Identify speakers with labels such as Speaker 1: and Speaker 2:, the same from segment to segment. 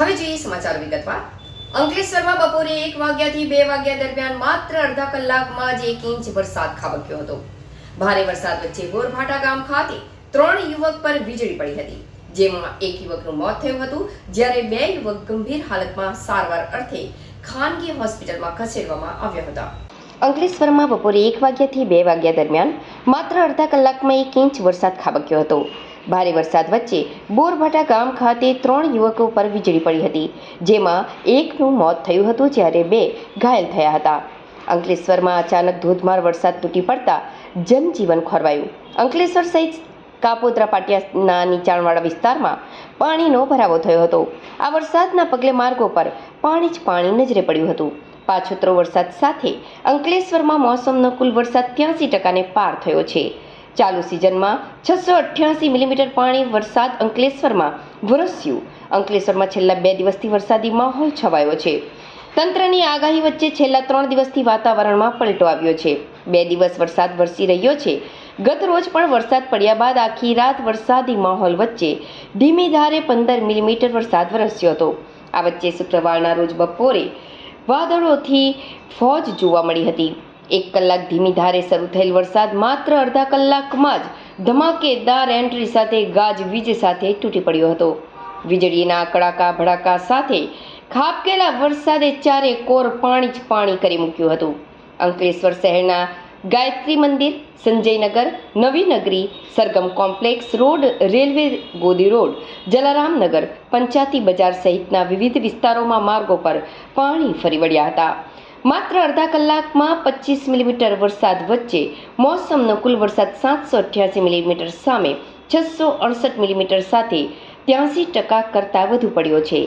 Speaker 1: હવે જોઈએ સમાચાર વિગતવાર. અંકલેશ્વરમાં બપોરે એક વાગ્યાથી બે વાગ્યા દરમિયાન માત્ર અડધા કલાકમાં જ એક ઇંચ વરસાદ ખાબક્યો હતો. ભારે વરસાદ વચ્ચે ગોરભાટા ગામ ખાતે ત્રણ યુવક પર વીજળી પડી હતી. જેમાં એક યુવકનું મોત થયું હતું, જ્યારે બે યુવક ગંભીર હાલતમાં સારવાર અર્થે ખાનગી હોસ્પિટલમાં ખસેડવામાં આવ્યા હતા. અંકલેશ્વરમાં બપોરે એક વાગ્યાથી બે વાગ્યા દરમિયાન માત્ર અડધા કલાકમાં એક ઇંચ વરસાદ ખાબક્યો હતો. ભારે વરસાદ વચ્ચે બોરભાટા ગામ ખાતે ત્રણ યુવકો પર વીજળી પડી હતી, જેમાં એકનું મોત થયું હતું જ્યારે બે ઘાયલ થયા હતા. અંકલેશ્વરમાં અચાનક ધોધમાર વરસાદ તૂટી પડતા જનજીવન ખોરવાયું. અંકલેશ્વર સહિત કાપોદ્રા પાટિયાના નીચાણવાળા વિસ્તારમાં પાણીનો ભરાવો થયો હતો. આ વરસાદના પગલે માર્ગો પર પાણી જ પાણી નજરે પડ્યું હતું. પાછોતરો વરસાદ સાથે અંકલેશ્વરમાં મોસમનો કુલ વરસાદ ત્યાંસી ટકાને પાર થયો છે. ચાલુ સિઝનમાં છસો અઠ્યાસી મિલીમીટર પાણી વરસાદ અંકલેશ્વરમાં વરસ્યું. અંકલેશ્વરમાં છેલ્લા બે દિવસથી વરસાદી માહોલ છવાયો છે. તંત્રની આગાહી વચ્ચે છેલ્લા ત્રણ દિવસથી વાતાવરણમાં પલટો આવ્યો છે. બે દિવસ વરસાદ વરસી રહ્યો છે. ગત રોજ પણ વરસાદ પડ્યા બાદ આખી રાત વરસાદી માહોલ વચ્ચે ધીમી ધારે પંદર મિલીમીટર વરસાદ વરસ્યો હતો. આ વચ્ચે શુક્રવારના રોજ બપોરે વાદળોથી ફોજ જોવા મળી હતી. એક કલાક ધીમી ધારે શરૂ થયેલ વરસાદ માત્ર અડધા કલાકમાં જ ધમાકેદાર એન્ટ્રી સાથે ગાજવીજ સાથે તૂટી પડ્યો હતો. વીજળીના કડાકા ભડાકા સાથે ખાબકેલા વરસાદે ચારે કોર પાણી જ પાણી કરી મૂક્યું હતું. અંકલેશ્વર શહેરના ગાયત્રી મંદિર, Sanjaynagar Navinagari Sargam complex road, railway Godi road, Jalaramnagar, પંચાયતી બજાર સહિતના વિવિધ વિસ્તારોમાં માર્ગો પર પાણી ફરી વળ્યા હતા. માત્ર અડધા કલાકમાં પચીસ મિલીમીટર વરસાદ વચ્ચે મોસમનો કુલ વરસાદ સાતસો અઠ્યાસી મિલીમીટર સામે છસો અડસઠ મિલીમીટર સાથે ત્યાંસી ટકા કરતાં વધુ પડ્યો છે.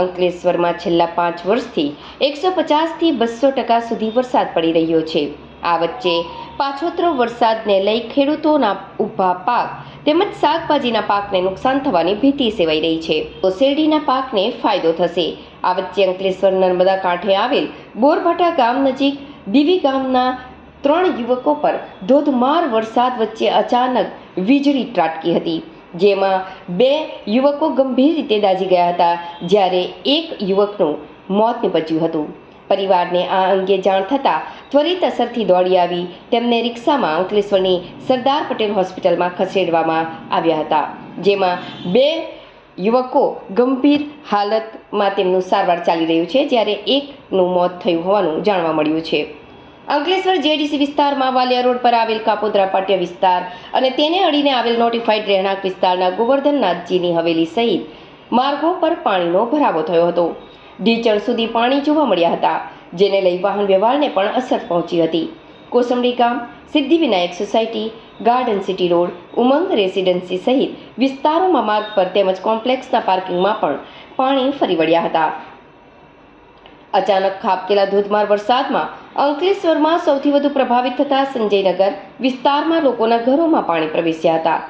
Speaker 1: અંકલેશ્વરમાં છેલ્લા પાંચ વર્ષથી એકસો પચાસથી બસો ટકા સુધી વરસાદ પડી રહ્યો છે. આ વચ્ચે પાછોતરો વરસાદને લઈ ખેડૂતોના ઊભા પાક તેમજ શાકભાજીના પાકને નુકસાન થવાની ભીતિ સેવાઈ રહી છે. તો શેરડીના પાકને ફાયદો થશે. આ વચ્ચે અંકલેશ્વર નર્મદા કાંઠે આવેલ બોરભાટા ગામ નજીક દીવી ગામના ત્રણ યુવકો પર ધોધમાર વરસાદ વચ્ચે અચાનક વીજળી ત્રાટકી હતી, જેમાં બે યુવકો ગંભીર રીતે દાઝી ગયા હતા, જ્યારે એક યુવકનું મોત નિપજ્યું હતું. પરિવારને આ અંગે જાણ થતાં ત્વરિત અસરથી દોડી આવી. તેમને રિક્ષામાં અંકલેશ્વરની સરદાર પટેલ હોસ્પિટલમાં ખસેડવામાં આવ્યા હતા, જેમાં બે યુવકો ગંભીર હાલતમાં તેમનું સારવાર ચાલી રહ્યું છે, જ્યારે એકનું મોત થયું હોવાનું જાણવા મળ્યું છે. અંકલેશ્વર જેડીસી વિસ્તારમાં વાલિયા રોડ પર આવેલ કાપોદ્રા પાટિયા વિસ્તાર અને તેને અડીને આવેલ નોટિફાઈડ રહેણાંક વિસ્તારના ગોવર્ધનનાથજીની હવેલી સહિત માર્ગો પર પાણીનો ભરાવો થયો હતો. ઢીચણ સુધી પાણી જોવા મળ્યા હતા, જેને લઈ વાહન વ્યવહારને પણ અસર પહોંચી હતી. કોસંબડી ગામ Siddhivinayak society garden city road, Umang residency સહિત વિસ્તારોમાં માર્ગ પર તેમજ કોમ્પ્લેક્સના પાર્કિંગમાં પણ પાણી ફરી વળ્યા હતા. અચાનક ખાબકેલા ધોધમાર વરસાદમાં અંકલેશ્વરમાં સૌથી વધુ પ્રભાવિત થતા સંજયનગર વિસ્તારમાં લોકોના ઘરોમાં પાણી પ્રવેશ્યા હતા.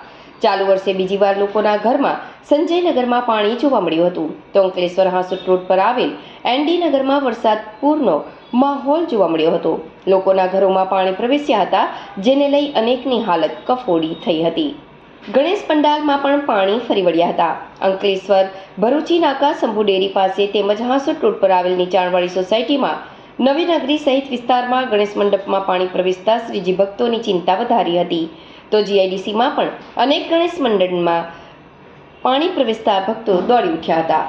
Speaker 1: ચાલુ વર્ષે બીજી વાર લોકોના ઘરમાં સંજયનગરમાં પાણી જોવા મળ્યું હતું. તો અંકલેશ્વર હાંસુટ રોડ પર આવેલ એનડી નગરમાં વરસાદ પૂરનો માહોલ જોવા મળ્યો હતો. લોકોના ઘરોમાં પાણી પ્રવેશ્યા હતા, જેને લઈ અનેકની હાલત કફોડી થઈ હતી. ગણેશ પંડાલમાં પણ પાણી ફરી વળ્યા હતા. અંકલેશ્વર ભરૂચી નાકા શંભુ ડેરી પાસે તેમજ હાંસુટ રોડ પર આવેલ નીચાણવાળી સોસાયટીમાં નવી નગરી સહિત વિસ્તારમાં ગણેશ મંડપમાં પાણી પ્રવેશતા શ્રીજી ભક્તોની ચિંતા વધારી હતી. તો જીઆઈડીસીમાં પણ અનેક ગણેશ મંડળમાં પાણી પ્રવેશતા ભક્તો દોડી ઉઠ્યા હતા.